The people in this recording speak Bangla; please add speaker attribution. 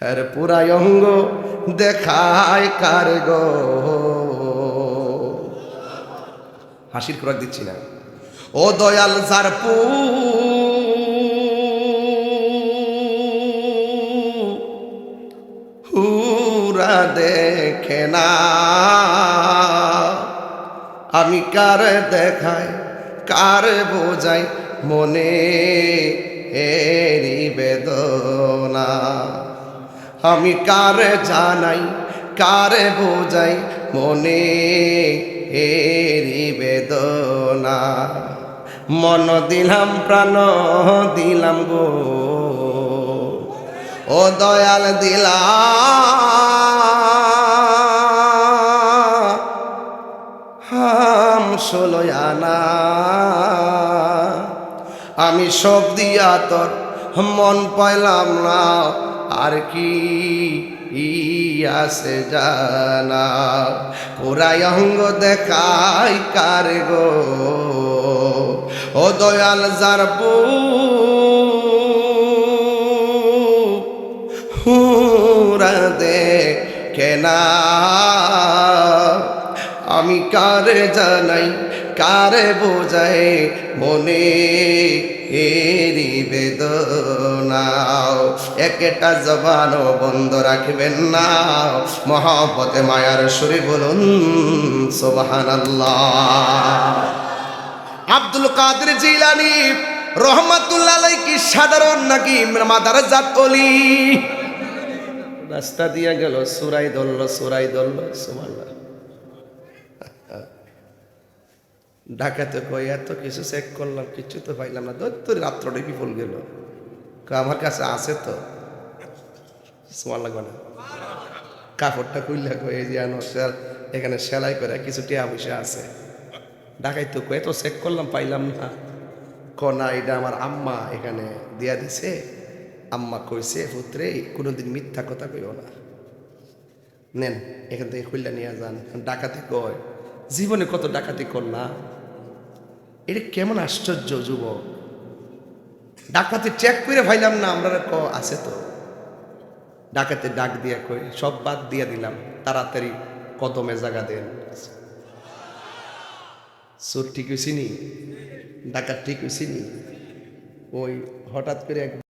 Speaker 1: হ্যার পুরাই অঙ্গ দেখায় কার গো? হাসির খোরাক দিচ্ছি না। ও দয়াল যার পু হুরা দেখে না। আমি কার দেখাই কার বোঝাই মনে এরি বেদনা। আমি কারে জানাই, কারে বোঝাই? মনে এরি বেদনা। মন দিলাম, প্রাণ দিলাম গো। ও দয়াল দিলা। হাম আমি সব দিয়া তোর মন পাইলাম না। আর কি ইয়াসে জানা পুরাই অঙ্গ দেখাই কার গো ও দয়াল যার হুরা দে কেনা আমি কারে জানাই, কারে বোঝাই মনে? এরি বেদনাও একটা জবানও বন্ধ রাখবেন না। মহাপতে মায়ার সুরে বলুন সোবাহান আব্দুল কাদের জিলানি, রহমাতুল্লাহ কি সাধারণ নাকি মাদার জাত অলি? রাস্তা দিয়া গেল, সুরাই ধরল সুরাই ধরল সুমাল্লা ঢাকাতে কই এত কিছু চেক করলাম, কিছু তো পাইলাম না। দৈত্য রাত্রটাই বিফল গেল? আমার কাছে আছে তো। সোমার লাগবে না। কাপড়টা খুললে এই যে আনো সে- এখানে সেলাই করে কিছু টিয়া পয়সা আছে। ঢাকায় তো কই এত চেক করলাম, পাইলাম না। কনা এটা আমার আম্মা এখানে দিয়া দিছে। আম্মা কইছে, পুত্রে, কোনোদিন মিথ্যা কথা কইও না। নেন, এখান থেকে খুললা নিয়ে যান। ডাকাতি কয়, জীবনে কত ডাকাতি কর না এটা কেমন আশ্চর্য যুবক। ডাকাতে চেক করে ভাইলাম, না, আমরা ক আছে তো। ডাকাতে ডাক দিয়া কই, সব বাদ দিয়া দিলাম, তাড়াতাড়ি কদমে জায়গা দেন। চোর ঠিক হয়েছিনি ডাকাত ঠিক হয়েছিনি ওই হঠাৎ করে এক